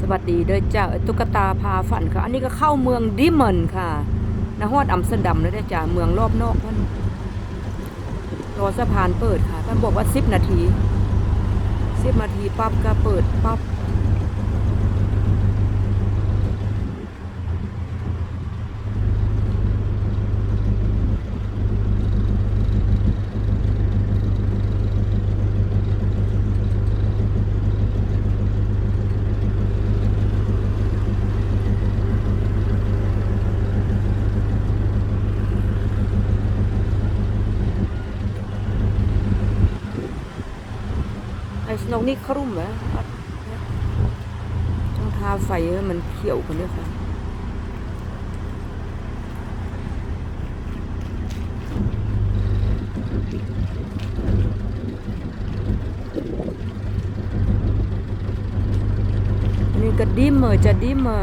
สวัสดีเด้อจ้าตุ๊กตาพาฝันค่ะ อันนี้ก็เข้าเมืองดิมันค่ะนะฮอดอัมสเตอร์ดัมเลยเด้อจ้าเมืองรอบนอกเพิ่นรอสะพานเปิดค่ะท่านบอกว่าสิบนาทีสิบนาทีปั๊บก็เปิดปั๊บ ไอ้สโนว์นี่ครุ่มเหรอต้องทาไฟให้มันเขียวกันด้วยค่ะนนี้ก็ดิมเมอร์จะดิมเมอ